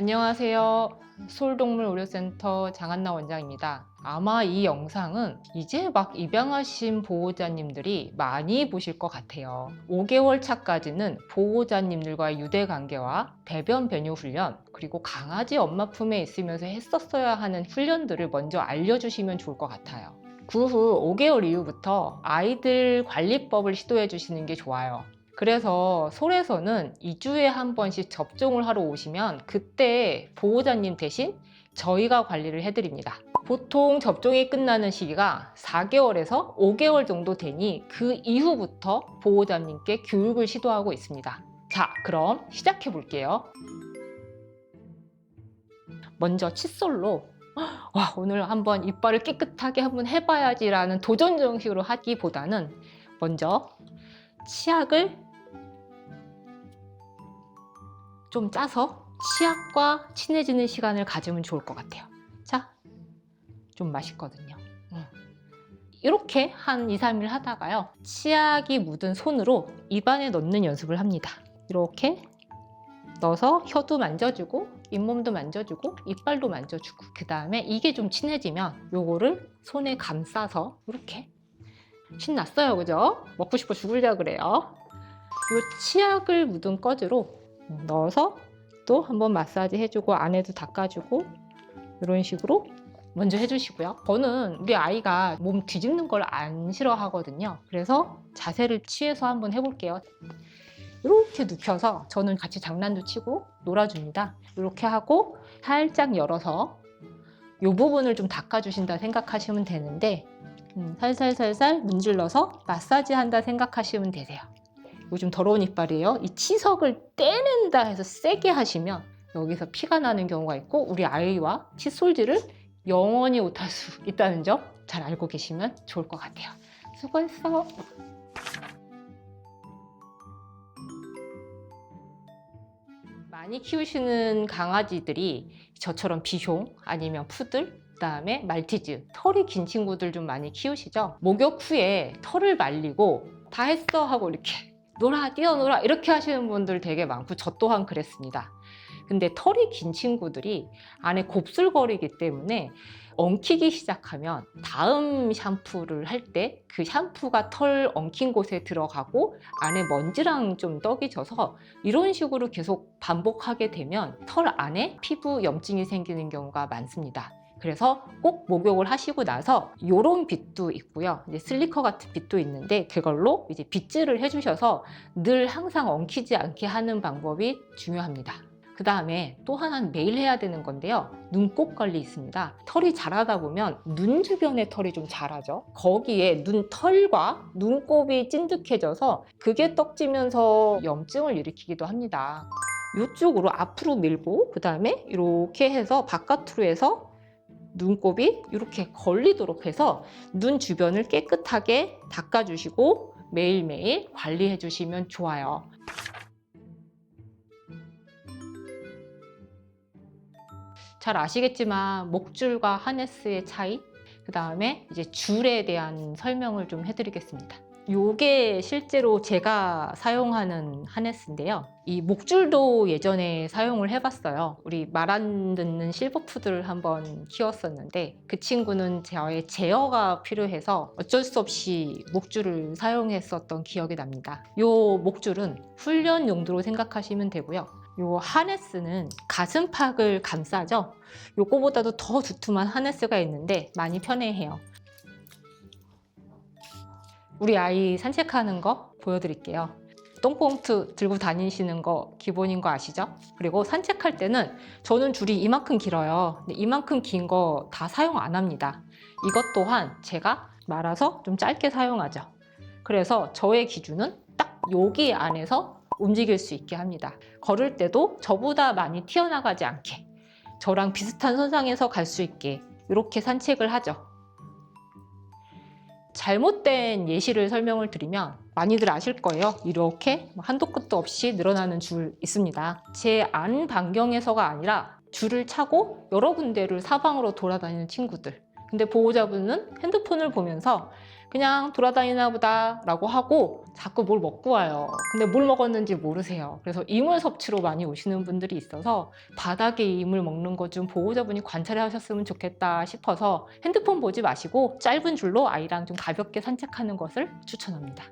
안녕하세요. 서울동물 의료센터 장한나 원장입니다. 아마 이 영상은 이제 막 입양하신 보호자님들이 많이 보실 것 같아요. 5개월 차까지는 보호자님들과의 유대 관계와 배변 변유 훈련, 그리고 강아지 엄마 품에 있으면서 했었어야 하는 훈련들을 먼저 알려주시면 좋을 것 같아요. 그 후 5개월 이후부터 아이들 관리법을 시도해 주시는 게 좋아요. 그래서 솔에서는 2주에 한 번씩 접종을 하러 오시면 그때 보호자님 대신 저희가 관리를 해드립니다. 보통 접종이 끝나는 시기가 4개월에서 5개월 정도 되니 그 이후부터 보호자님께 교육을 시도하고 있습니다. 자, 그럼 시작해 볼게요. 먼저 칫솔로 와, 오늘 한번 이빨을 깨끗하게 한번 해봐야지라는 도전 정식으로 하기보다는 먼저 치약을 좀 짜서 치약과 친해지는 시간을 가지면 좋을 것 같아요. 자, 좀 맛있거든요. 음. 이렇게 한 2, 3일 하다가요. 치약이 묻은 손으로 입안에 넣는 연습을 합니다. 이렇게 넣어서 혀도 만져주고 잇몸도 만져주고 이빨도 만져주고 그 다음에 이게 좀 친해지면 요거를 손에 감싸서 이렇게 신났어요 그죠? 먹고 싶어 죽으려 그래요 요 치약을 묻은 꺼즈로 넣어서 또 한번 마사지 해주고 안에도 닦아주고 이런 식으로 먼저 해주시고요. 저는 우리 아이가 몸 뒤집는 걸 안 싫어하거든요. 그래서 자세를 취해서 한번 해볼게요. 이렇게 눕혀서 저는 같이 장난도 치고 놀아줍니다. 이렇게 하고 살짝 열어서 이 부분을 좀 닦아주신다 생각하시면 되는데 음, 살살살살 문질러서 마사지 한다 생각하시면 되세요. 요즘 더러운 이빨이에요. 이 치석을 떼낸다 해서 세게 하시면 여기서 피가 나는 경우가 있고 우리 아이와 칫솔질을 영원히 못할 수 있다는 점 잘 알고 계시면 좋을 것 같아요. 수고했어. 많이 키우시는 강아지들이 저처럼 비숑 아니면 푸들 그다음에 말티즈 털이 긴 친구들 좀 많이 키우시죠 목욕 후에 털을 말리고 다 했어 하고 이렇게 놀아 뛰어놀아 이렇게 하시는 분들 되게 많고 저 또한 그랬습니다 근데 털이 긴 친구들이 안에 곱슬거리기 때문에 엉키기 시작하면 다음 샴푸를 할 때 그 샴푸가 털 엉킨 곳에 들어가고 안에 먼지랑 좀 떡이 져서 이런 식으로 계속 반복하게 되면 털 안에 피부 염증이 생기는 경우가 많습니다. 그래서 꼭 목욕을 하시고 나서 이런 빗도 있고요. 이제 슬리커 같은 빗도 있는데 그걸로 이제 빗질을 해주셔서 늘 항상 엉키지 않게 하는 방법이 중요합니다. 그 다음에 또 하나는 매일 해야 되는 건데요. 눈곱 관리 있습니다. 털이 자라다 보면 눈 주변에 털이 좀 자라죠. 거기에 눈털과 눈곱이 찐득해져서 그게 떡지면서 염증을 일으키기도 합니다. 이쪽으로 앞으로 밀고 그 다음에 이렇게 해서 바깥으로 해서 눈곱이 이렇게 걸리도록 해서 눈 주변을 깨끗하게 닦아주시고 매일매일 관리해 주시면 좋아요. 잘 아시겠지만 목줄과 하네스의 차이, 그 다음에 이제 줄에 대한 설명을 좀 해드리겠습니다. 요게 실제로 제가 사용하는 하네스인데요. 이 목줄도 예전에 사용을 해봤어요. 우리 말 안 듣는 실버푸드를 한번 키웠었는데 그 친구는 저의 제어가 필요해서 어쩔 수 없이 목줄을 사용했었던 기억이 납니다. 요 목줄은 훈련 용도로 생각하시면 되고요. 요 하네스는 가슴팍을 감싸죠. 요거보다도 더 두툼한 하네스가 있는데 많이 편해해요. 우리 아이 산책하는 거 보여드릴게요. 똥봉투 들고 다니시는 거 기본인 거 아시죠? 그리고 산책할 때는 저는 줄이 이만큼 길어요. 근데 이만큼 긴 거 다 사용 안 합니다. 이것 또한 제가 말아서 좀 짧게 사용하죠. 그래서 저의 기준은 딱 여기 안에서 움직일 수 있게 합니다. 걸을 때도 저보다 많이 튀어나가지 않게 저랑 비슷한 선상에서 갈 수 있게 이렇게 산책을 하죠. 잘못된 예시를 설명을 드리면 많이들 아실 거예요. 이렇게 한도 끝도 없이 늘어나는 줄 있습니다. 제 안 반경에서가 아니라 줄을 차고 여러 군데를 사방으로 돌아다니는 친구들. 근데 보호자분은 핸드폰을 보면서 그냥 돌아다니나 보다 라고 하고 자꾸 뭘 먹고 와요. 근데 뭘 먹었는지 모르세요. 그래서 이물 섭취로 많이 오시는 분들이 있어서 바닥에 이물 먹는 것 좀 보호자분이 관찰해 하셨으면 좋겠다 싶어서 핸드폰 보지 마시고 짧은 줄로 아이랑 좀 가볍게 산책하는 것을 추천합니다.